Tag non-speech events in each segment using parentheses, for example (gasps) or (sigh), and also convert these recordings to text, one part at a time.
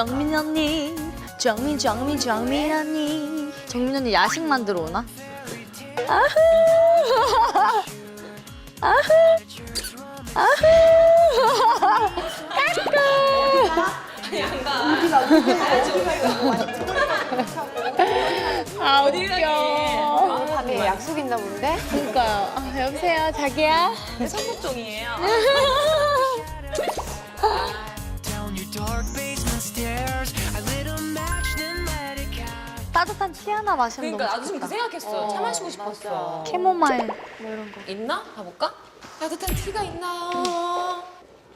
정민 언니, 정민 정민 정민 언니. 정민 언니 야식 만들어 오나? 아 웃겨. 밤에 약속 있나 본데? 그러니까요. 아, 여보세요, 자기야. 성북동이에요. (laughs) 따뜻한 티 하나 마시면 그러니까 너무 나도 지금 그 좋겠다. 생각했어. 차 마시고 싶었어. 캐모마일 뭐 이런 거. 있나? 가볼까? 따뜻한 티가 있나요?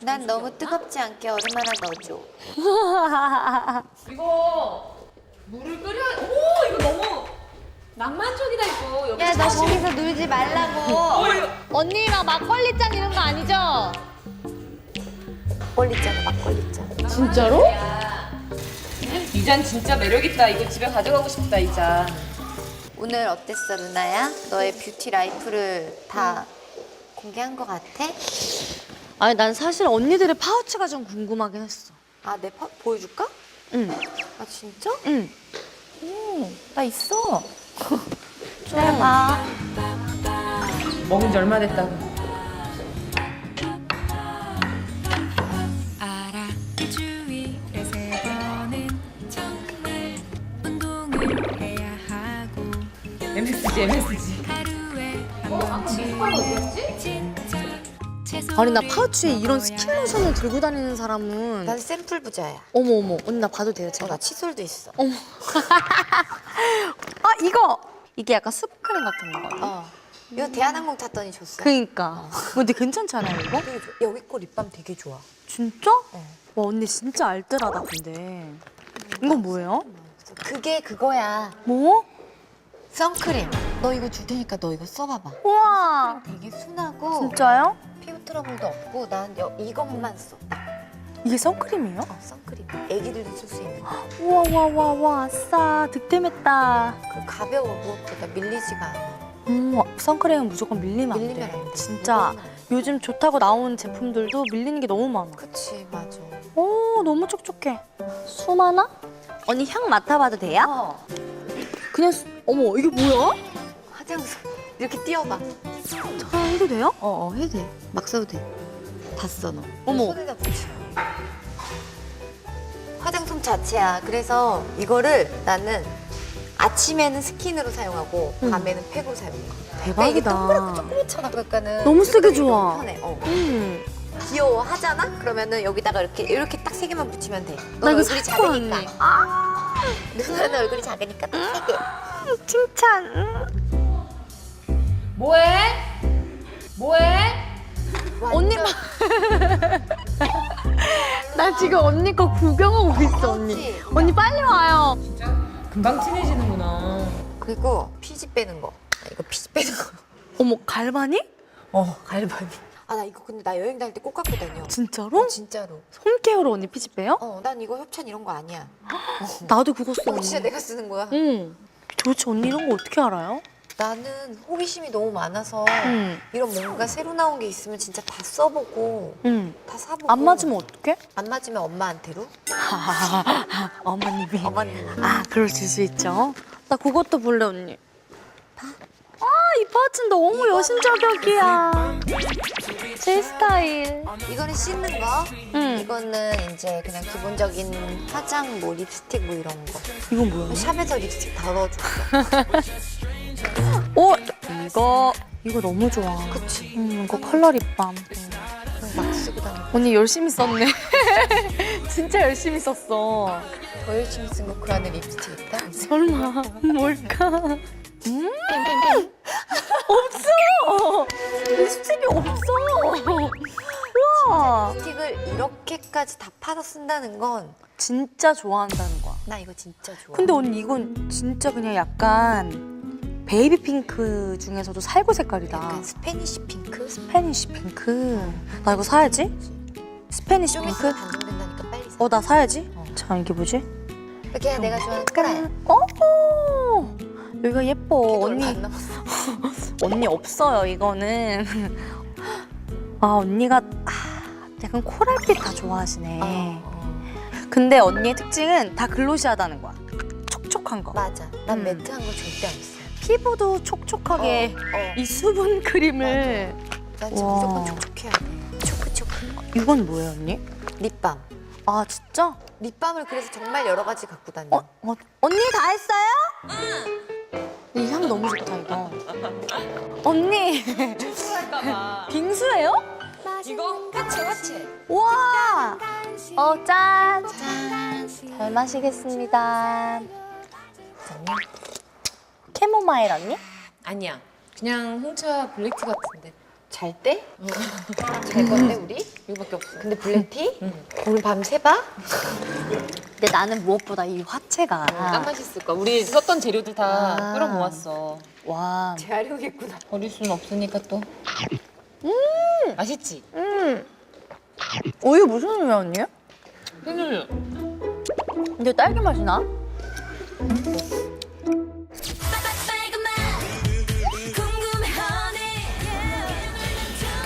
난 너무 뜨겁지 않게 얼음 하나 넣어줘. (laughs) 이거 물을 끓여. 오 이거 너무 낭만적이다 이거. 여기 야, 너 사실- 거기서 놀지 말라고. 어, 이거 언니 막 막걸리 짠 이런 거 아니죠? 막걸리 잖아, 막걸리 짠. 진짜로? 이 잔 진짜 매력 있다. 이거 집에 가져가고 싶다 이 잔. 오늘 어땠어, 루나야? 너의 뷰티 라이프를 다 공개한 것 같아? 아니 난 사실 언니들의 파우치가 좀 궁금하긴 했어. 아, 내 파, 보여줄까? 응, 아, 진짜? 응. 나 있어. (laughs) 좋아봐. 먹은 지 얼마 됐다고. MSG MSG. 아니 나 파우치에 이런 스킨로션을 들고 다니는 사람은 난 샘플 부자야. 어머 어머 언니 나 봐도 돼요 어, 제가? 나 칫솔도 있어. 어머. 아 (laughs) 이거 이게 약간 수프크림 같은 거. 어. 이거 대한항공 탔더니 줬어. 그니까. 근데 괜찮지 않아요 이거? 되게 좋아. 여기 거 립밤 되게 좋아. 진짜? 와 언니 진짜 알뜰하다 근데. 이건 뭐예요? 그게 그거야. 뭐? 선크림. 너 이거 줄 테니까 너 이거 써봐봐. 우와. 되게 순하고 진짜요? 피부 트러블도 없고 난 여, 이것만 써. 이게 선크림이에요? 어, 선크림. 애기들도 쓸 수 있는 거. 우와 우와 우와 우와 아싸 득템했다. 그리고 가벼워 무엇보다 밀리지가 않아. 음, 선크림은 무조건 밀리면 안 돼. 밀리면 안 돼. 진짜 이거는. 요즘 좋다고 나온 제품들도 밀리는 게 너무 많아. 그치 맞아. 오, 너무 촉촉해. 수많아? 언니 향 맡아봐도 돼요? 어. 그냥 수- 어머 이게 뭐야? 화장솜 이렇게 띄워봐. 저 해도 돼요? 어, 어 해도 돼. 막 써도 돼. 다 써 너. 어머. 손에다 붙여. 화장솜 자체야. 그래서 이거를 나는 아침에는 스킨으로 사용하고 음. 밤에는 팩으로 사용해. 대박이다. 동그랗고 조그맣잖아. 그러니까는 너무 쓰기 좋아. 편해. 어. 음, 귀여워 하잖아? 그러면은 여기다가 이렇게 이렇게 딱 세 개만 붙이면 돼. 너 나 이거 얼굴이 살 거야, 작으니까. 언니. 누나는 얼굴이 작으니까 딱세 개. 칭찬. 음. 뭐해? 뭐해? 언니 봐. (laughs) 나 지금 언니 거 구경하고 있어 언니. 그렇지. 언니 빨리 와요. 진짜 금방 친해지는구나. 그리고 피지 빼는 거. 아, 이거 피지 빼는 거. 어머 갈바니? 어 갈바니. 아 나 이거 근데 나 여행 다닐 때 꼭 갖고 다녀. 진짜로? 어, 진짜로. 홈케어로 언니 피지 빼요? 어, 난 이거 협찬 이런 거 아니야. (gasps) 나도 그거 써. 진짜 내가 쓰는 거야. 응. 도대체 언니 이런 거 어떻게 알아요? 나는 호기심이 너무 많아서 응. 이런 뭔가 새로 나온 게 있으면 진짜 다 써보고 응. 다 사보고 안 맞으면 어떡해? 안 맞으면 엄마한테로 (laughs) 어머님이. 어머님 아, 그러실 수 있죠. 나 그것도 볼래, 언니. 아, 이 파츠는 너무 여신저격이야. 제 스타일. 이거는 씻는 거 응. 이거는 이제 그냥 기본적인 화장 뭐 립스틱 뭐 이런 거 이건 뭐야? 샵에서 립스틱 덜어줘 오, (laughs) 이거, 이거 너무 좋아. 그치 음, 이거 컬러 립밤. 막 쓰고 다니고 언니 열심히 썼네. (laughs) 진짜 열심히 썼어. 더 열심히 쓴 거 그 안에 립스틱 있다? 설마, (laughs) 뭘까? 음, 없어! 립스틱이 없어! 우와! 립스틱을 이렇게까지 다 팔아 쓴다는 건 나 진짜 좋아한다는 거야. 이거 진짜 좋아 근데 언니 이건 진짜 그냥 약간 베이비 핑크 중에서도 살구 색깔이다. 약간 스페니쉬 핑크? 스페니쉬 핑크. 나 이거 사야지. 스페니쉬 좀 있으면 핑크? 단종된다니까 빨리 사 어, 나 사야지. 어. 자, 이게 뭐지? 이렇게 내가 좋아하는 코랄 어? 여기가 예뻐. 언니. (laughs) 언니 없어요. 이거는. 아 언니가 아, 약간 코랄빛 다 좋아하시네. 어, 근데 언니의 특징은 다 글로시하다는 거야. 촉촉한 거. 맞아. 난 음. 매트한 거 절대 안 써. 피부도 촉촉하게 어, 어. 이 수분 크림을. 난 와. 무조건 촉촉해야 돼. 초크초크. 이건 뭐예요, 언니? 립밤. 아 진짜? 립밤을 그래서 정말 여러 가지 갖고 다녀. 어, 어, 언니 다 했어요? 이 향 너무 좋다 이거. 언니 할까봐. (laughs) 빙수예요? 이거 화채 화채. 와. 어 짠. 잘 마시겠습니다. 캐모마일 언니? 아니야. 그냥 홍차 블랙티 같은데. 잘 때? (laughs) 잘 건데 우리? 이거밖에 없어. 근데 블랙티? 응. 오늘 밤 새봐? 근데 나는 무엇보다 이 화채가 딱 맛있을 거야. 우리 썼던 재료들 다 아. 끌어 모았어. 와. 재활용했구나. 버릴 수는 없으니까 또. 음. 맛있지? 음. 우유 무슨 우유 언니? 휘눌려. 근데 딸기 맛이 나?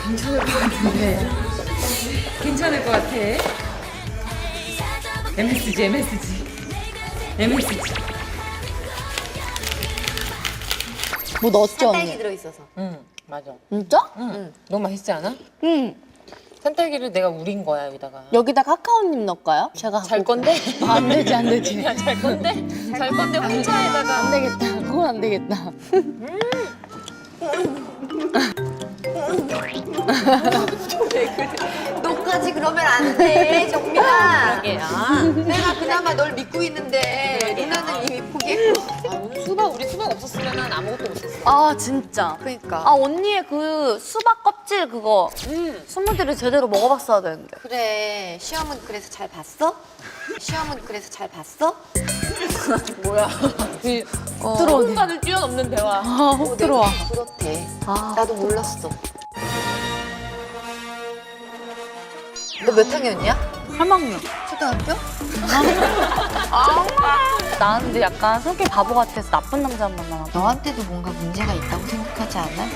괜찮을 것 같은데. 괜찮을 것 같아. MSG, MSG. MSG. 뭐 넣었죠 딸기 들어있어서. 응, 맞아. 진짜? 응. 너무 맛있지 않아? 응. 산딸기를 내가 우린 거야, 여기다가. 여기다 카카오님 넣을까요? 제가 잘 건데? 아, 안 되지 안 되지. 야, 잘 건데? 잘 건데 홍차에다가. 안 되겠다. 그건 안 되겠다. (laughs) 왜 그래? 너까지 그러면 안 돼, 정민아. 야. 내가 그나마 널 믿고 있는데 누나는 이미 포기했고. 아, 오늘 수박, 우리 수박 없었으면 아무것도 못했어. 아 진짜. 그러니까. 아 언니의 그 수박 껍질 그거 음. 스무디를 제대로 먹어봤어야 되는데. 그래, 시험은 그래서 잘 봤어? 시험은 그래서 잘 봤어? (laughs) 뭐야. 그, 들어오네. 누군가를 뛰어넘는 대화. 아, 혹 들어와. 그렇대. 아, 나도 몰랐어. 너 몇 학년이야? 3학년. 초등학교? 아, 나 근데 약간 성격 바보 같아서 나쁜 남자만 만나봐. 너한테도 뭔가 문제가 있다고 생각하지 않아?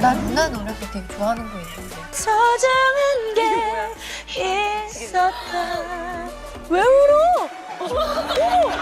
나 누나 노래를 되게 좋아하는 거 있는데. 서정한 게 있었다. 왜 울어? 어머!